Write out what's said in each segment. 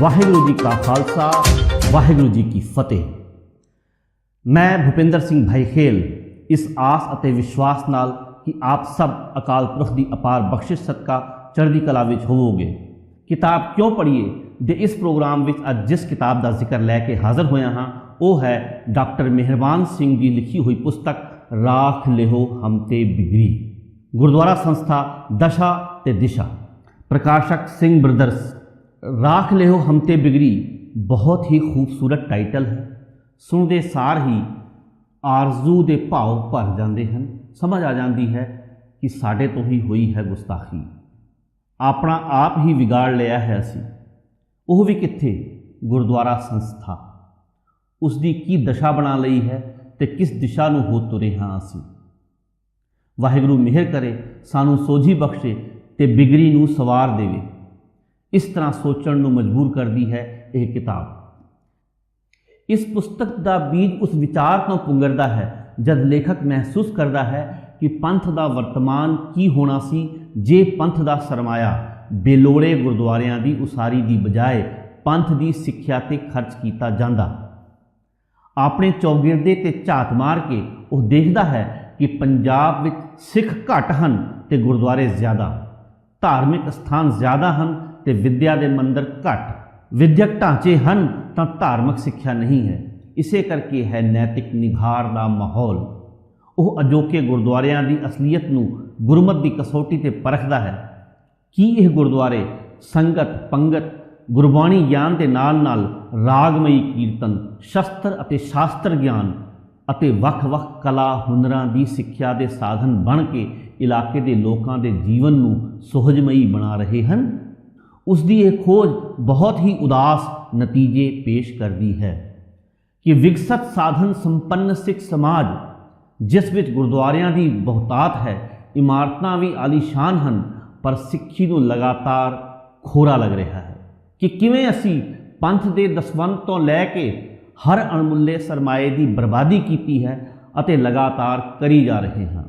ਵਾਹਿਗੁਰੂ ਜੀ ਕਾ ਖਾਲਸਾ, ਵਾਹਿਗੁਰੂ ਜੀ ਕੀ ਫਤਿਹ। ਮੈਂ ਭੁਪਿੰਦਰ ਸਿੰਘ ਭਾਈਖੇਲ ਇਸ ਆਸ ਅਤੇ ਵਿਸ਼ਵਾਸ ਨਾਲ ਕਿ ਆਪ ਸਭ ਅਕਾਲ ਪੁਰਖ ਦੀ ਅਪਾਰ ਬਖਸ਼ਿਸ਼ ਸਦਕਾ ਚੜ੍ਹਦੀ ਕਲਾ ਵਿੱਚ ਹੋਵੋਗੇ। ਕਿਤਾਬ ਕਿਉਂ ਪੜ੍ਹੀਏ? ਦੇ ਇਸ ਪ੍ਰੋਗਰਾਮ ਵਿੱਚ ਅੱਜ ਜਿਸ ਕਿਤਾਬ ਦਾ ਜ਼ਿਕਰ ਲੈ ਕੇ ਹਾਜ਼ਰ ਹੋਇਆ ਹਾਂ, ਉਹ ਹੈ ਡਾਕਟਰ ਮਿਹਰਬਾਨ ਸਿੰਘ ਦੀ ਲਿਖੀ ਹੋਈ ਪੁਸਤਕ, ਰਾਖ ਲਿਹੋ ਹਮ ਤੇ ਬਿਗਰੀ। ਗੁਰਦੁਆਰਾ ਸੰਸਥਾ ਦਸ਼ਾ ਤੇ ਦਿਸ਼ਾ। ਪ੍ਰਕਾਸ਼ਕ ਸਿੰਘ ਬ੍ਰਦਰਸ ਰਾਖ ਲਿਹੋ ਹਮ ਤੇ ਬਿਗਰੀ ਬਹੁਤ ਹੀ ਖੂਬਸੂਰਤ ਟਾਈਟਲ ਹੈ ਸੁਣਦੇ ਸਾਰ ਹੀ ਆਰਜ਼ੂ ਦੇ ਭਾਵ ਭਰ ਜਾਂਦੇ ਹਨ ਸਮਝ ਆ ਜਾਂਦੀ ਹੈ ਕਿ ਸਾਡੇ ਤੋਂ ਹੀ ਹੋਈ ਹੈ ਗੁਸਤਾਖੀ ਆਪਣਾ ਆਪ ਹੀ ਵਿਗਾੜ ਲਿਆ ਹੈ ਅਸੀਂ ਉਹ ਵੀ ਕਿੱਥੇ ਗੁਰਦੁਆਰਾ ਸੰਸਥਾ ਉਸ ਦੀ ਕੀ ਦਸ਼ਾ ਬਣਾ ਲਈ ਹੈ ਤੇ ਕਿਸ ਦਿਸ਼ਾ ਨੂੰ ਹੋ ਤੁਰੇ ਹਾਂ ਅਸੀਂ ਵਾਹਿਗੁਰੂ ਮਿਹਰ ਕਰੇ ਸਾਨੂੰ ਸੋਝੀ ਬਖਸ਼ੇ ਤੇ ਬਿਗਰੀ ਨੂੰ ਸਵਾਰ ਦੇਵੇ ਇਸ ਤਰ੍ਹਾਂ ਸੋਚਣ ਨੂੰ ਮਜਬੂਰ ਕਰਦੀ ਹੈ ਇਹ ਕਿਤਾਬ। ਇਸ ਪੁਸਤਕ ਦਾ ਬੀਜ ਉਸ ਵਿਚਾਰ ਤੋਂ ਪੁੰਗਰਦਾ ਹੈ, ਜਦ ਲੇਖਕ ਮਹਿਸੂਸ ਕਰਦਾ ਹੈ ਕਿ ਪੰਥ ਦਾ ਵਰਤਮਾਨ ਕੀ ਹੋਣਾ ਸੀ, ਜੇ ਪੰਥ ਦਾ ਸਰਮਾਇਆ, ਬੇਲੋੜੇ ਗੁਰਦੁਆਰਿਆਂ ਦੀ ਉਸਾਰੀ ਦੀ ਬਜਾਏ ਪੰਥ ਦੀ ਸਿੱਖਿਆ ਤੇ ਖਰਚ ਕੀਤਾ ਜਾਂਦਾ। ਆਪਣੇ ਚੌਗਿਰਦੇ ਤੇ ਝਾਤ ਮਾਰ ਕੇ ਉਹ ਦੇਖਦਾ ਹੈ ਕਿ ਪੰਜਾਬ ਵਿੱਚ ਸਿੱਖ ਘੱਟ ਹਨ ਤੇ ਗੁਰਦੁਆਰੇ ਜ਼ਿਆਦਾ, ਧਾਰਮਿਕ ਸਥਾਨ ਜ਼ਿਆਦਾ ਹਨ ਤੇ ਵਿਦਿਆ ਦੇ ਮੰਦਰ ਘੱਟ। ਵਿਦਿਅਕ ਢਾਂਚੇ ਹਨ ਤਾਂ ਧਾਰਮਿਕ ਸਿੱਖਿਆ ਨਹੀਂ ਹੈ। ਇਸੇ ਕਰਕੇ ਹੈ ਨੈਤਿਕ ਨਿਘਾਰ ਦਾ ਮਾਹੌਲ। ਉਹ ਅਜੋਕੇ ਗੁਰਦੁਆਰਿਆਂ ਦੀ ਅਸਲੀਅਤ ਨੂੰ ਗੁਰਮਤ ਦੀ ਕਸੌਟੀ ਤੇ ਪਰਖਦਾ ਹੈ। ਕੀ ਇਹ ਗੁਰਦੁਆਰੇ ਸੰਗਤ, ਪੰਗਤ, ਗੁਰਬਾਣੀ ਗਿਆਨ ਦੇ ਨਾਲ-ਨਾਲ ਰਾਗਮਈ ਕੀਰਤਨ, ਸ਼ਸਤਰ ਅਤੇ ਸ਼ਾਸਤਰ ਗਿਆਨ ਅਤੇ ਵੱਖ-ਵੱਖ ਕਲਾ ਹੁਨਰਾਂ ਦੀ ਸਿੱਖਿਆ ਦੇ ਸਾਧਨ ਬਣ ਕੇ ਇਲਾਕੇ ਦੇ ਲੋਕਾਂ ਦੇ ਜੀਵਨ ਨੂੰ ਸੁਹਜਮਈ ਬਣਾ ਰਹੇ ਹਨ? ਉਸ ਦੀ ਇਹ ਖੋਜ ਬਹੁਤ ਹੀ ਉਦਾਸ ਨਤੀਜੇ ਪੇਸ਼ ਕਰਦੀ ਹੈ ਕਿ ਵਿਕਸਤ ਸਾਧਨ ਸੰਪੰਨ ਸਿੱਖ ਸਮਾਜ, ਜਿਸ ਵਿੱਚ ਗੁਰਦੁਆਰਿਆਂ ਦੀ ਬਹੁਤਾਤ ਹੈ, ਇਮਾਰਤਾਂ ਵੀ ਆਲੀਸ਼ਾਨ ਹਨ, ਪਰ ਸਿੱਖੀ ਨੂੰ ਲਗਾਤਾਰ ਖੋਰਾ ਲੱਗ ਰਿਹਾ ਹੈ ਕਿ ਕਿਵੇਂ ਅਸੀਂ ਪੰਥ ਦੇ ਦਸਵੰਧ ਤੋਂ ਲੈ ਕੇ ਹਰ ਅਣਮੁੱਲੇ ਸਰਮਾਏ ਦੀ ਬਰਬਾਦੀ ਕੀਤੀ ਹੈ ਅਤੇ ਲਗਾਤਾਰ ਕਰੀ ਜਾ ਰਹੇ ਹਾਂ।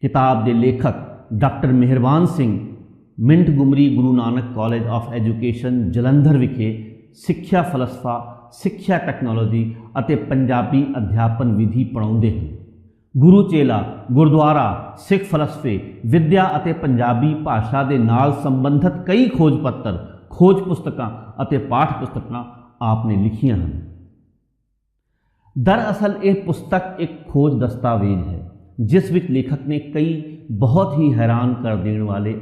ਕਿਤਾਬ ਦੇ ਲੇਖਕ doctor Meharban Singh Montgomery Guru Nanak college of education Jalandhar ਵਿਖੇ ਸਿੱਖਿਆ ਫਲਸਫਾ, ਸਿੱਖਿਆ ਟੈਕਨੋਲੋਜੀ ਅਤੇ ਪੰਜਾਬੀ ਅਧਿਆਪਨ ਵਿਧੀ ਪੜਾਉਂਦੇ ਹਨ। ਗੁਰੂ ਚੇਲਾ, ਗੁਰਦੁਆਰਾ, ਸਿੱਖ ਫਲਸਫੇ, ਵਿਦਿਆ ਅਤੇ ਪੰਜਾਬੀ ਭਾਸ਼ਾ ਦੇ ਨਾਲ ਸੰਬੰਧਿਤ ਕਈ ਖੋਜ ਪੱਤਰ, ਖੋਜ ਪੁਸਤਕਾਂ ਅਤੇ ਪਾਠ ਪੁਸਤਕਾਂ ਆਪ ਨੇ ਲਿਖੀਆਂ ਹਨ। ਦਰਅਸਲ ਇਹ ਪੁਸਤਕ ਇੱਕ ਖੋਜ ਦਸਤਾਵੇਜ਼ ਹੈ, ਜਿਸ ਵਿੱਚ ਲੇਖਕ ਨੇ ਕਈ ਬਹੁਤ ਹੀ ਹੈਰਾਨ ਕਰ ਦੇਣ ਵਾਲੇ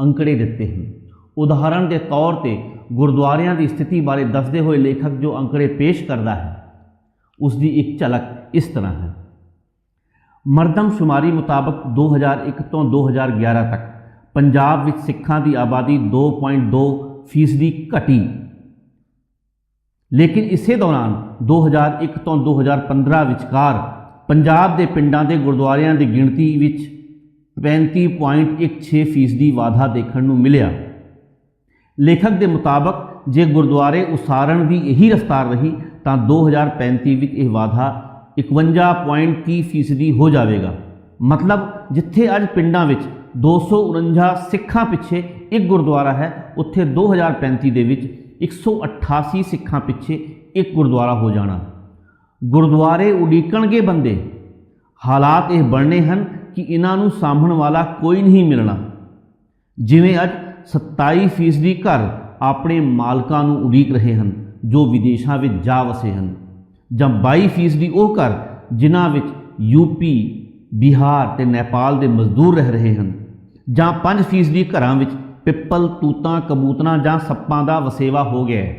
ਅੰਕੜੇ ਦਿੱਤੇ ਹਨ। ਉਦਾਹਰਣ ਦੇ ਤੌਰ ਤੇ ਗੁਰਦੁਆਰਿਆਂ ਦੀ ਸਥਿਤੀ ਬਾਰੇ ਦੱਸਦੇ ਹੋਏ ਲੇਖਕ ਜੋ ਅੰਕੜੇ ਪੇਸ਼ ਕਰਦਾ ਹੈ ਉਸ ਦੀ ਇੱਕ ਝਲਕ ਇਸ ਤਰ੍ਹਾਂ ਹੈ। ਮਰਦਮਸ਼ੁਮਾਰੀ ਮੁਤਾਬਕ 2001 ਤੋਂ 2011 ਤੱਕ ਪੰਜਾਬ ਵਿੱਚ ਸਿੱਖਾਂ ਦੀ ਆਬਾਦੀ 2.2 ਫੀਸਦੀ ਘਟੀ। ਲੇਕਿਨ ਇਸੇ ਦੌਰਾਨ 2001 ਤੋਂ 2015 ਵਿਚਕਾਰ ਪੰਜਾਬ ਦੇ ਪਿੰਡਾਂ ਦੇ ਗੁਰਦੁਆਰਿਆਂ ਦੀ ਗਿਣਤੀ ਵਿੱਚ 35.16 ਫੀਸਦੀ ਵਾਧਾ ਦੇਖਣ ਨੂੰ ਮਿਲਿਆ। ਲੇਖਕ ਦੇ ਮੁਤਾਬਕ, ਜੇ ਗੁਰਦੁਆਰੇ ਉਸਾਰਨ ਦੀ ਇਹੀ ਰਫ਼ਤਾਰ ਰਹੀ, ਤਾਂ 2035 ਵਿੱਚ ਇਹ ਵਾਧਾ 51.30 ਫੀਸਦੀ ਹੋ ਜਾਵੇਗਾ। ਮਤਲਬ, ਜਿੱਥੇ ਅੱਜ ਪਿੰਡਾਂ ਵਿੱਚ 249 ਸਿੱਖਾਂ ਪਿੱਛੇ ਇੱਕ ਗੁਰਦੁਆਰਾ ਹੈ, ਉੱਥੇ 2035 ਦੇ ਵਿੱਚ 188 ਸਿੱਖਾਂ ਪਿੱਛੇ ਇੱਕ ਗੁਰਦੁਆਰਾ ਹੋ ਜਾਣਾ। ਗੁਰਦੁਆਰੇ ਉਡੀਕਣਗੇ ਬੰਦੇ। ਹਾਲਾਤ ਇਹ ਬਣਨੇ ਹਨ ਕਿ ਇਹਨਾਂ ਨੂੰ ਸਾਂਭਣ ਵਾਲਾ ਕੋਈ ਨਹੀਂ ਮਿਲਣਾ। ਜਿਵੇਂ ਅੱਜ 27 ਫੀਸਦੀ ਘਰ ਆਪਣੇ ਮਾਲਕਾਂ ਨੂੰ ਉਡੀਕ ਰਹੇ ਹਨ, ਜੋ ਵਿਦੇਸ਼ਾਂ ਵਿੱਚ ਜਾ ਵਸੇ ਹਨ। ਜਾਂ 22 ਫੀਸਦੀ ਉਹ ਘਰ ਜਿਨ੍ਹਾਂ ਵਿੱਚ ਯੂਪੀ ਬਿਹਾਰ ਤੇ ਨੇਪਾਲ ਦੇ ਮਜ਼ਦੂਰ ਰਹਿ ਰਹੇ ਹਨ। ਜਾਂ 5 ਫੀਸਦੀ ਘਰਾਂ ਵਿੱਚ ਪਿੱਪਲ, ਤੂਤਾਂ, ਕਬੂਤਰਾਂ ਜਾਂ ਸੱਪਾਂ ਦਾ ਵਸੇਵਾ ਹੋ ਗਿਆ ਹੈ।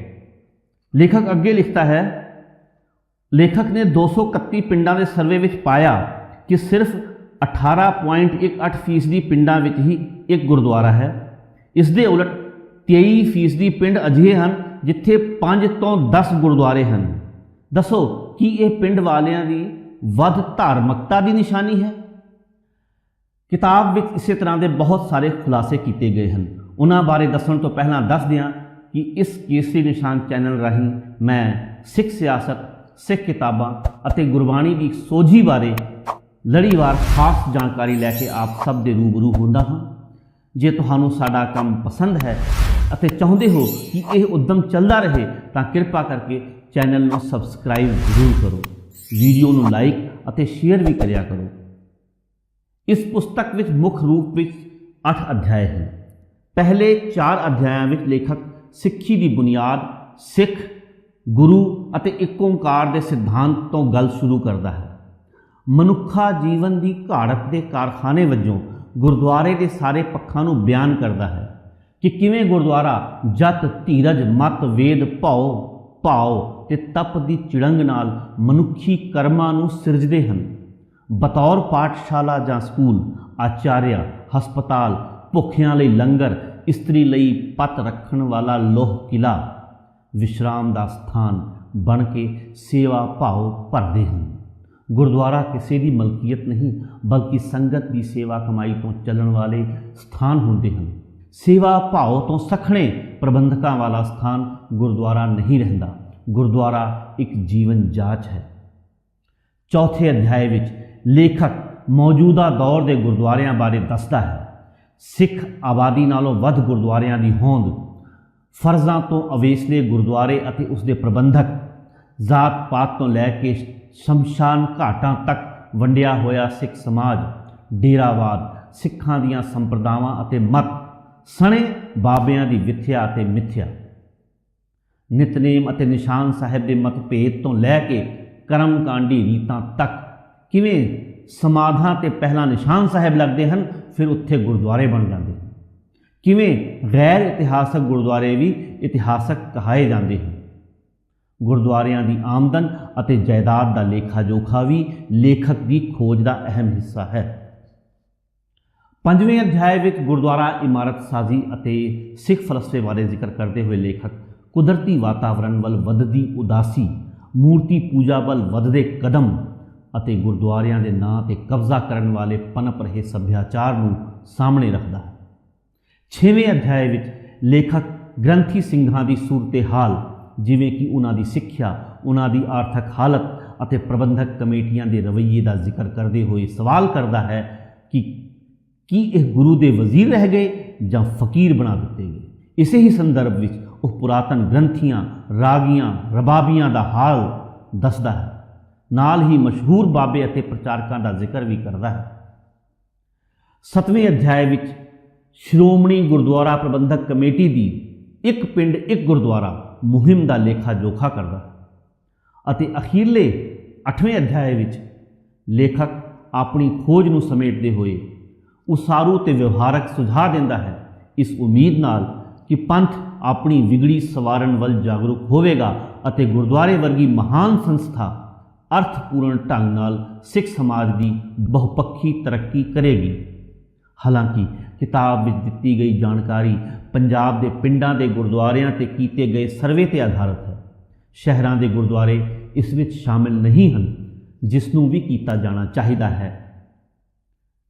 ਲੇਖਕ ਅੱਗੇ ਲਿਖਦਾ ਹੈ, ਲੇਖਕ ਨੇ 231 ਪਿੰਡਾਂ ਦੇ ਸਰਵੇ ਵਿੱਚ ਪਾਇਆ ਕਿ ਸਿਰਫ 18.18 ਫੀਸਦੀ ਪਿੰਡਾਂ ਵਿੱਚ ਹੀ ਇੱਕ ਗੁਰਦੁਆਰਾ ਹੈ। ਇਸ ਦੇ ਉਲਟ 23 ਫੀਸਦੀ ਪਿੰਡ ਅਜਿਹੇ ਹਨ ਜਿੱਥੇ 5 ਤੋਂ 10 ਗੁਰਦੁਆਰੇ ਹਨ। ਦੱਸੋ, ਕੀ ਇਹ ਪਿੰਡ ਵਾਲਿਆਂ ਦੀ ਵੱਧ ਧਾਰਮਿਕਤਾ ਦੀ ਨਿਸ਼ਾਨੀ ਹੈ? ਕਿਤਾਬ ਵਿੱਚ ਇਸੇ ਤਰ੍ਹਾਂ ਦੇ ਬਹੁਤ ਸਾਰੇ ਖੁਲਾਸੇ ਕੀਤੇ ਗਏ ਹਨ। ਉਹਨਾਂ ਬਾਰੇ ਦੱਸਣ ਤੋਂ ਪਹਿਲਾਂ ਦੱਸ ਦਿਆਂ ਕਿ ਇਸ ਕੇਸਰੀ ਨਿਸ਼ਾਨ ਚੈਨਲ ਰਾਹੀਂ ਮੈਂ ਸਿੱਖ ਸਿਆਸਤ, ਸਿੱਖ ਕਿਤਾਬਾਂ ਅਤੇ ਗੁਰਬਾਣੀ ਦੀ ਸੋਝੀ ਬਾਰੇ ਲੜੀਵਾਰ ਖਾਸ ਜਾਣਕਾਰੀ ਲੈ ਕੇ ਆਪ ਸਭ ਦੇ ਰੂਬਰੂ ਹੁੰਦਾ ਹਾਂ। ਜੇ ਤੁਹਾਨੂੰ ਸਾਡਾ ਕੰਮ ਪਸੰਦ ਹੈ ਅਤੇ ਚਾਹੁੰਦੇ ਹੋ ਕਿ ਇਹ ਉਦਮ ਚੱਲਦਾ ਰਹੇ, ਤਾਂ ਕਿਰਪਾ ਕਰਕੇ ਚੈਨਲ ਨੂੰ ਸਬਸਕ੍ਰਾਈਬ ਜ਼ਰੂਰ ਕਰੋ, ਵੀਡੀਓ ਨੂੰ ਲਾਈਕ ਅਤੇ ਸ਼ੇਅਰ ਵੀ ਕਰਿਆ ਕਰੋ। ਇਸ ਪੁਸਤਕ ਵਿੱਚ ਮੁੱਖ ਰੂਪ ਵਿੱਚ 8 ਅਧਿਆਏ ਹਨ। ਪਹਿਲੇ 4 ਅਧਿਆਇਆਂ ਵਿੱਚ ਲੇਖਕ ਸਿੱਖੀ ਦੀ ਬੁਨਿਆਦ, ਸਿੱਖ, ਗੁਰੂ ਅਤੇ ਇੱਕ ਓੰਕਾਰ ਦੇ ਸਿਧਾਂਤ ਤੋਂ ਗੱਲ ਸ਼ੁਰੂ ਕਰਦਾ ਹੈ। ਮਨੁੱਖਾ ਜੀਵਨ ਦੀ ਘਾੜਤ ਦੇ ਕਾਰਖਾਨੇ ਵਜੋਂ ਗੁਰਦੁਆਰੇ ਦੇ ਸਾਰੇ ਪੱਖਾਂ ਨੂੰ ਬਿਆਨ ਕਰਦਾ ਹੈ ਕਿ ਕਿਵੇਂ ਗੁਰਦੁਆਰਾ ਜਤ, ਧੀਰਜ, ਮਤ, ਵੇਦ, ਭਉ, ਭਾਉ ਤੇ ਤਪ ਦੀ ਚਿੜੰਗ ਨਾਲ ਮਨੁੱਖੀ ਕਰਮਾਂ ਨੂੰ ਸਿਰਜਦੇ ਹਨ। ਬਤੌਰ ਪਾਠਸ਼ਾਲਾ ਜਾਂ ਸਕੂਲ, ਆਚਾਰਿਆ, ਹਸਪਤਾਲ, ਭੁੱਖਿਆਂ ਲਈ ਲੰਗਰ, ਇਸਤਰੀ ਲਈ ਪਤ ਰੱਖਣ ਵਾਲਾ ਲੋਹ ਕਿਲਾ ਵਿਸ਼ਰਾਮ ਦਾ ਸਥਾਨ ਬਣ ਕੇ ਸੇਵਾ ਭਾਵ ਭਰਦੇ ਹਨ। ਗੁਰਦੁਆਰਾ ਕਿਸੇ ਦੀ ਮਲਕੀਅਤ ਨਹੀਂ, ਬਲਕਿ ਸੰਗਤ ਦੀ ਸੇਵਾ ਕਮਾਈ ਤੋਂ ਚੱਲਣ ਵਾਲੇ ਸਥਾਨ ਹੁੰਦੇ ਹਨ। ਸੇਵਾ ਭਾਵ ਤੋਂ ਸਖਣੇ ਪ੍ਰਬੰਧਕਾਂ ਵਾਲਾ ਸਥਾਨ ਗੁਰਦੁਆਰਾ ਨਹੀਂ ਰਹਿੰਦਾ। ਗੁਰਦੁਆਰਾ ਇੱਕ ਜੀਵਨ ਜਾਚ ਹੈ। ਚੌਥੇ ਅਧਿਆਏ ਵਿੱਚ ਲੇਖਕ ਮੌਜੂਦਾ ਦੌਰ ਦੇ ਗੁਰਦੁਆਰਿਆਂ ਬਾਰੇ ਦੱਸਦਾ ਹੈ। ਸਿੱਖ ਆਬਾਦੀ ਨਾਲੋਂ ਵੱਧ ਗੁਰਦੁਆਰਿਆਂ ਦੀ ਹੋਂਦ, ਫਰਜ਼ਾਂ ਤੋਂ ਅਵੇਸਲੇ ਗੁਰਦੁਆਰੇ ਅਤੇ ਉਸ ਦੇ ਪ੍ਰਬੰਧਕ ਜ਼ਾਤ ਪਾਤ ਤੋਂ ਲੈ ਕੇ ਸ਼ਮਸ਼ਾਨ ਘਾਟਾਂ ਤੱਕ ਵੰਡਿਆ ਹੋਇਆ ਸਿੱਖ ਸਮਾਜ, ਡੇਰਾਵਾਦ, ਸਿੱਖਾਂ ਦੀਆਂ ਸੰਪਰਦਾਵਾਂ ਅਤੇ ਮਤ ਸਣੇ ਬਾਬਿਆਂ ਦੀ ਵਿਥਿਆ ਅਤੇ ਮਿਥਿਆ। ਨਿਤਨੇਮ ਅਤੇ ਨਿਸ਼ਾਨ ਸਾਹਿਬ ਦੇ ਮਤਭੇਦ ਤੋਂ ਲੈ ਕੇ ਕਰਮਕਾਂਡੀ ਰੀਤਾਂ ਤੱਕ ਕਿਵੇਂ ਸਮਾਧਾਂ ਤੇ ਪਹਿਲਾਂ ਨਿਸ਼ਾਨ ਸਾਹਿਬ ਲੱਗਦੇ ਹਨ, ਫਿਰ ਉੱਥੇ ਗੁਰਦੁਆਰੇ ਬਣ ਜਾਂਦੇ ਹਨ। ਕਿਵੇਂ ਗੈਰ ਇਤਿਹਾਸਕ ਗੁਰਦੁਆਰੇ ਵੀ ਇਤਿਹਾਸਕ ਕਹਾਏ ਜਾਂਦੇ ਹਨ। ਗੁਰਦੁਆਰਿਆਂ ਦੀ ਆਮਦਨ ਅਤੇ ਜਾਇਦਾਦ ਦਾ ਲੇਖਾ ਜੋਖਾ ਵੀ ਲੇਖਕ ਦੀ ਖੋਜ ਦਾ ਅਹਿਮ ਹਿੱਸਾ ਹੈ। ਪੰਜਵੇਂ ਅਧਿਆਏ ਵਿੱਚ ਗੁਰਦੁਆਰਾ, ਇਮਾਰਤ ਸਾਜ਼ੀ ਅਤੇ ਸਿੱਖ ਫਲਸਫੇ ਬਾਰੇ ਜ਼ਿਕਰ ਕਰਦੇ ਹੋਏ ਲੇਖਕ ਕੁਦਰਤੀ ਵਾਤਾਵਰਣ ਵੱਲ ਵੱਧਦੀ ਉਦਾਸੀ, ਮੂਰਤੀ ਪੂਜਾ ਵੱਲ ਵੱਧਦੇ ਕਦਮ ਅਤੇ ਗੁਰਦੁਆਰਿਆਂ ਦੇ ਨਾਂ ਤੇ ਕਬਜ਼ਾ ਕਰਨ ਵਾਲੇ ਪਨਪ ਰਹੇ ਸੱਭਿਆਚਾਰ ਨੂੰ ਸਾਹਮਣੇ ਰੱਖਦਾ ਹੈ। ਛੇਵੇਂ ਅਧਿਆਏ ਵਿੱਚ ਲੇਖਕ ਗ੍ਰੰਥੀ ਸਿੰਘਾਂ ਦੀ ਸੂਰਤ-ਹਾਲ ਜਿਵੇਂ ਕਿ ਉਹਨਾਂ ਦੀ ਸਿੱਖਿਆ, ਉਹਨਾਂ ਦੀ ਆਰਥਿਕ ਹਾਲਤ ਅਤੇ ਪ੍ਰਬੰਧਕ ਕਮੇਟੀਆਂ ਦੇ ਰਵੱਈਏ ਦਾ ਜ਼ਿਕਰ ਕਰਦੇ ਹੋਏ ਸਵਾਲ ਕਰਦਾ ਹੈ ਕਿ ਕੀ ਇਹ ਗੁਰੂ ਦੇ ਵਜ਼ੀਰ ਰਹਿ ਗਏ ਜਾਂ ਫਕੀਰ ਬਣਾ ਦਿੱਤੇ ਗਏ? ਇਸੇ ਹੀ ਸੰਦਰਭ ਵਿੱਚ ਉਹ ਪੁਰਾਤਨ ਗ੍ਰੰਥੀਆਂ, ਰਾਗੀਆਂ, ਰਬਾਬੀਆਂ ਦਾ ਹਾਲ ਦੱਸਦਾ ਹੈ। ਨਾਲ ਹੀ ਮਸ਼ਹੂਰ ਬਾਬੇ ਅਤੇ ਪ੍ਰਚਾਰਕਾਂ ਦਾ ਜ਼ਿਕਰ ਵੀ ਕਰਦਾ ਹੈ। ਸਤਵੇਂ ਅਧਿਆਏ ਵਿੱਚ ਸ਼੍ਰੋਮਣੀ ਗੁਰਦੁਆਰਾ ਪ੍ਰਬੰਧਕ ਕਮੇਟੀ ਦੀ ਇੱਕ ਪਿੰਡ, ਇੱਕ ਗੁਰਦੁਆਰਾ ਮੁਹਿੰਮ ਦਾ ਲੇਖਾ ਜੋਖਾ ਕਰਦਾ। ਹੈ ਅਤੇ ਅਖੀਰਲੇ 8ਵੇਂ ਅਧਿਆਏ ਵਿੱਚ ਲੇਖਕ ਆਪਣੀ ਖੋਜ ਨੂੰ ਸਮੇਟਦੇ ਹੋਏ ਉਸਾਰੂ ਤੇ ਵਿਵਹਾਰਕ ਸੁਝਾਅ ਦਿੰਦਾ ਹੈ। ਇਸ ਉਮੀਦ ਨਾਲ ਕਿ ਪੰਥ ਆਪਣੀ ਵਿਗੜੀ ਸਵਾਰਨ ਵੱਲ ਜਾਗਰੂਕ ਹੋਵੇਗਾ ਅਤੇ ਗੁਰਦੁਆਰੇ ਵਰਗੀ ਮਹਾਨ ਸੰਸਥਾ ਅਰਥਪੂਰਨ ਢੰਗ ਨਾਲ ਸਿੱਖ ਸਮਾਜ ਦੀ ਬਹੁਪੱਖੀ ਤਰੱਕੀ ਕਰੇਗੀ। ਹਾਲਾਂਕਿ ਕਿਤਾਬ ਵਿੱਚ ਦਿੱਤੀ ਗਈ ਜਾਣਕਾਰੀ ਪੰਜਾਬ ਦੇ ਪਿੰਡਾਂ ਦੇ ਗੁਰਦੁਆਰਿਆਂ ਤੇ ਕੀਤੇ ਗਏ ਸਰਵੇ ਤੇ ਆਧਾਰਿਤ ਹੈ। ਸ਼ਹਿਰਾਂ ਦੇ ਗੁਰਦੁਆਰੇ ਇਸ ਵਿੱਚ ਸ਼ਾਮਿਲ ਨਹੀਂ ਹਨ ਜਿਸ ਨੂੰ ਵੀ ਕੀਤਾ ਜਾਣਾ ਚਾਹੀਦਾ ਹੈ।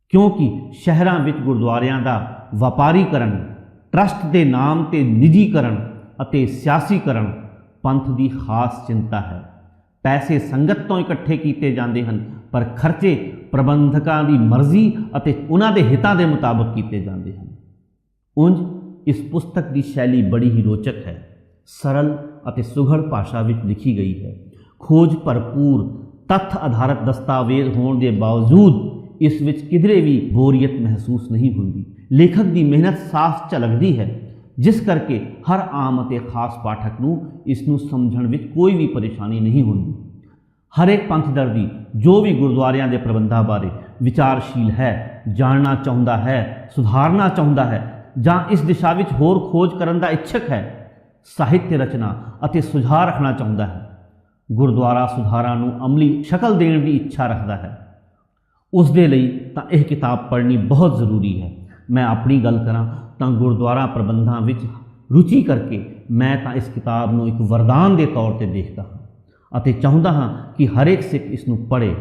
ਕਿਉਂਕਿ ਸ਼ਹਿਰਾਂ ਵਿੱਚ ਗੁਰਦੁਆਰਿਆਂ ਦਾ ਵਪਾਰੀਕਰਨ, ਟਰਸਟ ਦੇ ਨਾਮ ਤੇ ਨਿੱਜੀਕਰਨ ਅਤੇ ਸਿਆਸੀਕਰਨ ਪੰਥ ਦੀ ਖਾਸ ਚਿੰਤਾ ਹੈ। ਪੈਸੇ ਸੰਗਤ ਤੋਂ ਇਕੱਠੇ ਕੀਤੇ ਜਾਂਦੇ ਹਨ ਪਰ ਖਰਚੇ ਪ੍ਰਬੰਧਕਾਂ ਦੀ ਮਰਜ਼ੀ ਅਤੇ ਉਹਨਾਂ ਦੇ ਹਿੱਤਾਂ ਦੇ ਮੁਤਾਬਕ ਕੀਤੇ ਜਾਂਦੇ ਹਨ। ਉਂਝ ਇਸ ਪੁਸਤਕ ਦੀ ਸ਼ੈਲੀ ਬੜੀ ਹੀ ਰੋਚਕ ਹੈ। ਸਰਲ ਅਤੇ ਸੁਘੜ ਭਾਸ਼ਾ ਵਿੱਚ ਲਿਖੀ ਗਈ ਹੈ। ਖੋਜ ਭਰਪੂਰ, ਤੱਥ ਆਧਾਰਤ ਦਸਤਾਵੇਜ਼ ਹੋਣ ਦੇ ਬਾਵਜੂਦ ਇਸ ਵਿੱਚ ਕਿਧਰੇ ਵੀ ਬੋਰੀਅਤ ਮਹਿਸੂਸ ਨਹੀਂ ਹੁੰਦੀ। ਲੇਖਕ ਦੀ ਮਿਹਨਤ ਸਾਫ਼ ਝਲਕਦੀ ਹੈ, ਜਿਸ ਕਰਕੇ ਹਰ ਆਮ ਅਤੇ ਖਾਸ ਪਾਠਕ ਨੂੰ ਇਸ ਨੂੰ ਸਮਝਣ ਵਿੱਚ ਕੋਈ ਵੀ ਪਰੇਸ਼ਾਨੀ ਨਹੀਂ ਹੁੰਦੀ। ਹਰੇਕ ਪੰਥ ਪੰਥਦਰਦੀ ਜੋ ਵੀ ਗੁਰਦੁਆਰਿਆਂ ਦੇ ਪ੍ਰਬੰਧਾਂ ਬਾਰੇ ਵਿਚਾਰਸ਼ੀਲ ਹੈ, ਜਾਣਨਾ ਚਾਹੁੰਦਾ ਹੈ, ਸੁਧਾਰਨਾ ਚਾਹੁੰਦਾ ਹੈ, ਜਾਂ ਇਸ ਦਿਸ਼ਾ ਵਿੱਚ ਹੋਰ ਖੋਜ ਕਰਨ ਦਾ ਇੱਛਕ ਹੈ, ਸਾਹਿਤ ਰਚਨਾ ਅਤੇ ਸੁਝਾਅ ਰੱਖਣਾ ਚਾਹੁੰਦਾ ਹੈ। ਗੁਰਦੁਆਰਾ ਸੁਧਾਰਾਂ ਨੂੰ ਅਮਲੀ ਸ਼ਕਲ ਦੇਣ ਦੀ ਇੱਛਾ ਰੱਖਦਾ ਹੈ। ਉਸ ਦੇ ਲਈ ਤਾਂ ਇਹ ਕਿਤਾਬ ਪੜ੍ਹਨੀ ਬਹੁਤ ਜ਼ਰੂਰੀ ਹੈ। ਮੈਂ ਆਪਣੀ ਗੱਲ ਕਰਾਂ ਤਾਂ ਗੁਰਦੁਆਰਾ ਪ੍ਰਬੰਧਾਂ ਵਿੱਚ ਰੁਚੀ ਕਰਕੇ ਮੈਂ ਤਾਂ ਇਸ ਕਿਤਾਬ ਨੂੰ ਇੱਕ ਵਰਦਾਨ ਦੇ ਤੌਰ ਤੇ ਦੇਖਦਾ ਹਾਂ। ਅਤੇ ਚਾਹੁੰਦਾ ਹਾਂ ਕਿ ਹਰੇਕ ਸਿੱਖ ਇਸ ਨੂੰ ਪੜ੍ਹੇ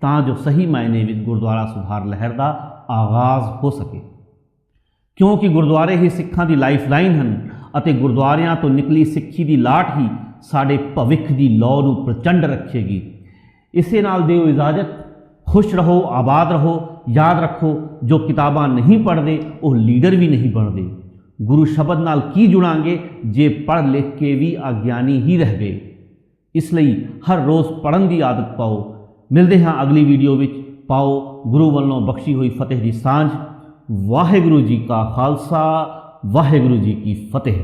ਤਾਂ ਜੋ ਸਹੀ ਮਾਇਨੇ ਵਿੱਚ ਗੁਰਦੁਆਰਾ ਸੁਧਾਰ ਲਹਿਰ ਦਾ ਆਗਾਜ਼ ਹੋ ਸਕੇ। ਕਿਉਂਕਿ ਗੁਰਦੁਆਰੇ ਹੀ ਸਿੱਖਾਂ ਦੀ ਲਾਈਫਲਾਈਨ ਹਨ ਅਤੇ ਗੁਰਦੁਆਰਿਆਂ ਤੋਂ ਨਿਕਲੀ ਸਿੱਖੀ ਦੀ ਲਾਟ ਹੀ ਸਾਡੇ ਭਵਿੱਖ ਦੀ ਲौ ਨੂੰ ਪ੍ਰਚੰਡ ਰੱਖੇਗੀ। ਇਸੇ ਨਾਲ ਦਿਓ ਇਜਾਜ਼ਤ, ਖੁਸ਼ ਰਹੋ, ਆਬਾਦ ਰਹੋ, ਯਾਦ ਰੱਖੋ, ਜੋ ਕਿਤਾਬਾਂ ਨਹੀਂ ਪੜ੍ਹਦੇ, ਉਹ ਲੀਡਰ ਵੀ ਨਹੀਂ ਬਣਦੇ। ਗੁਰੂ ਸ਼ਬਦ ਨਾਲ ਕੀ ਜੁੜਾਂਗੇ ਜੇ ਪੜ੍ਹ ਲਿਖ ਕੇ ਵੀ ਅਗਿਆਨੀ ਹੀ ਰਹਿ ਗਏ। ਇਸ ਲਈ ਹਰ ਰੋਜ਼ ਪੜਨ ਦੀ ਆਦਤ ਪਾਓ। ਮਿਲਦੇ ਹਾਂ ਅਗਲੀ ਵੀਡੀਓ ਵਿੱਚ। ਪਾਓ, ਗੁਰੂ ਵੱਲੋਂ ਬਖਸ਼ੀ ਹੋਈ ਫਤਿਹ ਦੀ ਸਾਂਝ। ਵਾਹਿਗੁਰੂ ਜੀ ਕਾ ਖਾਲਸਾ, ਵਾਹਿਗੁਰੂ ਜੀ ਕੀ ਫਤਿਹ।